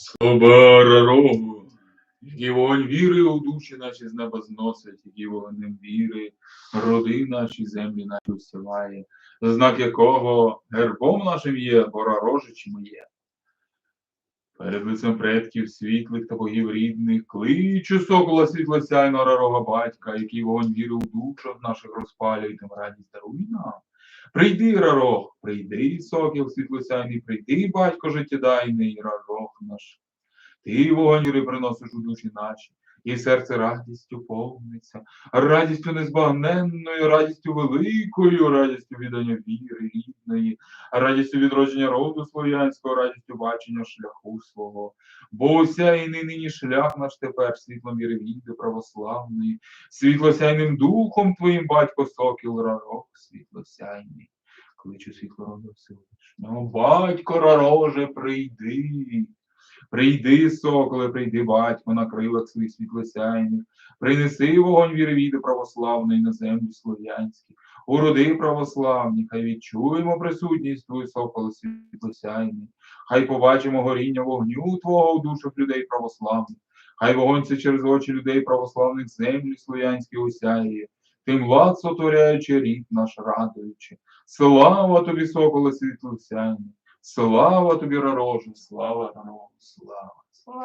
Слова рогу, який вогонь віри у душі наші з неба зносить, який вогнем віри, роди наші землі наші усіває, знак якого гербом нашим є, бора рожичим є. Перед лицем предків світлих та богів рідних, кличу сокола світлосяйного рарого батька, який вогонь віри у душах наших розпалює, тим радість даруй нам. Прийди, рарох, прийди, сокіл світлосяйний, прийди, батько життєдайний, рарох наш. Ти вогонь віри приносиш у душі наші, і серце радістю повниться, радістю незбагненною, радістю великою, радістю віддання віри рідної, радістю відродження роду слов'янського, радістю бачення шляху свого. Бо осяйний нині шлях наш тепер світлом віри православної, світлосяйним духом твоїм, батько сокіл рарок, світлосяйний. Кличу світло роду Всевишнього, батько рароже, прийди. Прийди, соколе, прийди, батько, на крилах своїх світлосяйних, принеси вогонь віри віди православної на землі слов'янські, уроди православні, хай відчуємо присутність твою, соколе світлосяйний, хай побачимо горіння вогню Твого у душах людей православних, хай вогонь це через очі людей православних землі слов'янські осяє, тим лад сотворяючи рід наш радуючи. Слава тобі, соколе світлосяйний! Слава тобі, рароже, слава рароже, слава. слава.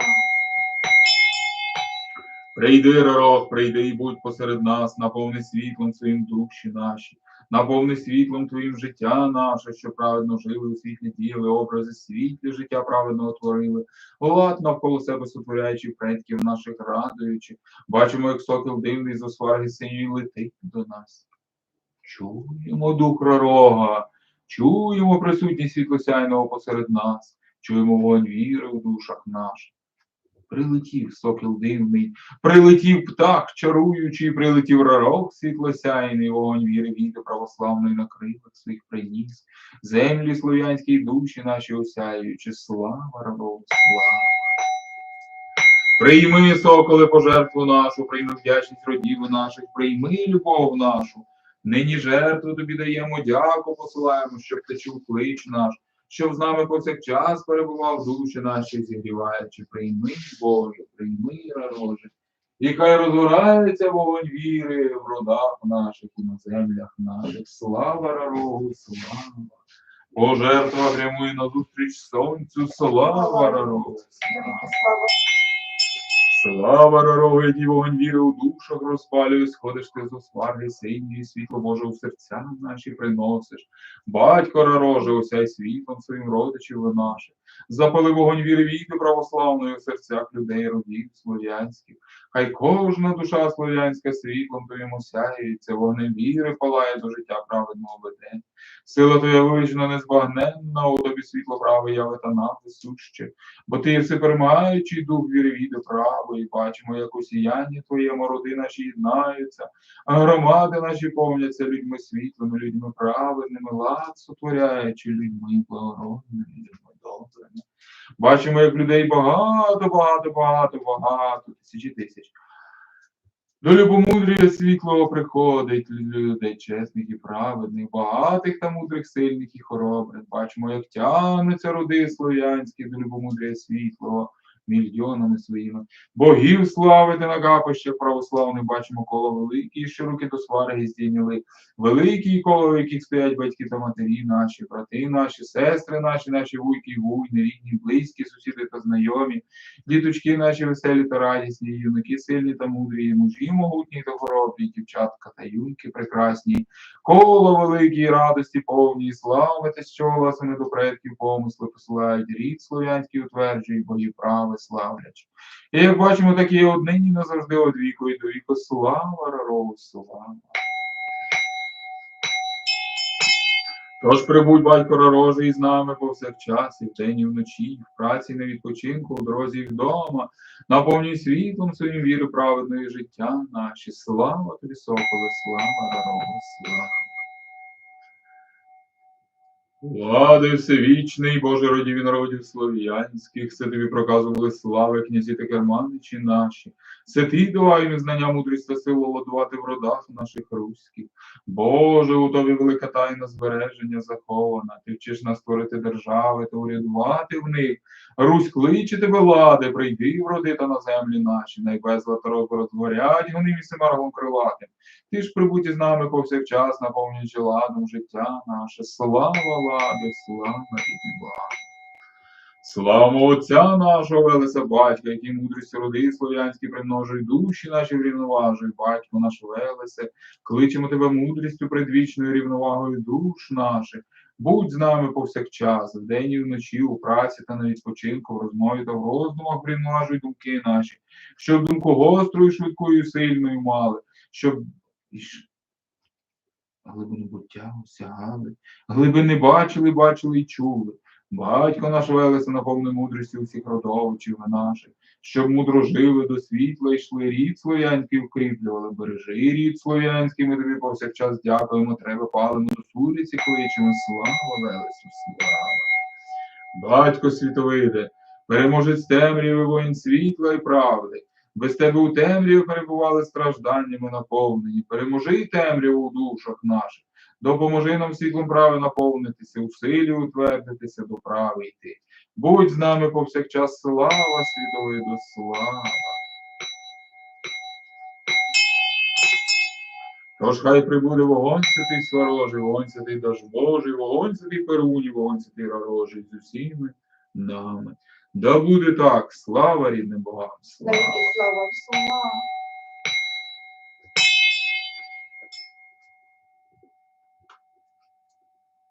Прийди, рарох, прийди і будь посеред нас, наповни світлом своїм душі наші, наповни світлом твоїм життя наше, що праведно жили у світлі діяли, образи світлі життя праведного творили, лад навколо себе сотворяючи предків наших радуючи, бачимо, як сокіл дивний з осварги синьої летить до нас. Чуємо дух рарога, чуємо присутність світлосяйного посеред нас, чуємо вогонь віри у душах наших. Прилетів сокіл дивний, прилетів птах, чаруючий, прилетів рарок світлосяйний, вогонь віри віти православної на крилах своїх приніс, землі слов'янські душі наші осяючи, слава рарок, слава. Прийми, соколе, пожертву нашу, прийми вдячність родів наших, прийми любов нашу. Нині жертву тобі даємо, дяку посилаємо, щоб ти чув клич наш, щоб з нами повсякчас перебував душі наші, зігріваючи, прийми, Боже, прийми, рароже. І хай розгорається вогонь віри в родах наших і на землях наших. Слава рарогу, слава. Пожертва прямує назустріч сонцю, слава рарогу, слава. Слава який вогонь віри у душах розпалює, сходиш ти з осваги синьої, світло Боже у серця наші приносиш. Батько рароже, осяй світлом своїм родичів ви наших. Запали вогонь віри віти православної у серцях людей, родів слов'янських. Хай кожна душа слов'янська світлом твоїм осяється, вогнем віри палає до життя праведного веде. Сила твоя вична незбагненна, у тобі світло праве яви та нам суще. Бо ти є всеперемагаючий дух віри віди правої, бачимо, як у сіянні твоєму роди наші єднаються, а громади наші повняться людьми світлими, людьми праведними, лад сотворяючи, людьми благородними, добрими. Бачимо, як людей багато, багато, багато, багато, тисячі тисяч. До любомудрія світлого приходить людей чесних і праведних, багатих та мудрих, сильних і хоробрих. Бачимо, як тягнуться роди слов'янські до любомудрія світлого мільйонами своїми. Богів славити на капищах православних, бачимо коло великі, що руки до свари здійняли. Великі коло, в яких стоять батьки та матері наші, брати наші, сестри наші, наші вуйки і вуйни, рідні, близькі, сусіди та знайомі, діточки наші веселі та радісні, юнаки сильні та мудрі, мужі могутні та хоробрі, дівчатка та юнки прекрасні, коло великі радості повні, славити, що власне до предків помисли посилають, рід слов'янський утверджує, богів прави славлять. І як бачимо, такі однині назавжди од віку і до віку, слава раров, слава. Тож прибудь батько рарожий з нами повсякчас, і вдень, і вночі, в праці, на відпочинку, в дорозі і вдома, наповнюй світлом своїм віру праведної життя наші. Слава тобі, соколе, слава рарого, слава. Влади всевічний, Боже родів і народів слов'янських, все тобі проказували слави, князі та керманичі наші. Все ти давай знання, мудрість та силу ладувати в родах наших руських. Боже, у тобі велика тайна збереження захована. Ти вчиш нас створити держави та урядувати в них. Русь кличе тебе лади, прийди в роди та на землі наші, найбезла та розгорять гоним і семаргом крилатим. Ти ж прибудь із нами повсякчас, наповнюючи ладом життя наше. Слава лади, слава рідні Бога. Слава Отця нашого Велеса Батька, який мудрістю роди слов'янські примножує душі наші врівноважує, Батько наш Велесе, кличемо тебе мудрістю предвічною рівновагою душ наших. Будь з нами повсякчас, вдень і вночі, у праці та на відпочинку, в розмові та в роздумах врівноважуй думки наші, щоб думку гострою, швидкою, і сильною мали, щоб глибину буття осягали, глибини бачили, бачили і чули. Батько наш Велеса наповни мудрістю усіх родовичів наших, щоб мудро жили до світла йшли, рід слов'янський укріплювали, бережи рід слов'янський, ми тобі повсякчас дякуємо, треба палимо до суриці кличемо, слава Велесу, слава. Батько світовиде, переможець темряви воїн світла і правди. Без тебе у темряві перебували стражданнями наповнені. Переможи темряву у душах наших. Допоможи нам світлом прави наповнитися, у силі утвердитися, до прави йти. Будь з нами повсякчас слава світовий до слава. Тож хай прибуде вогонь святий сварожий, вогонь святий даж Божий, вогонь святий перуні, вогонь святий ророжий з усіми нами. Да буде так, слава рідним богам, слава. Слава.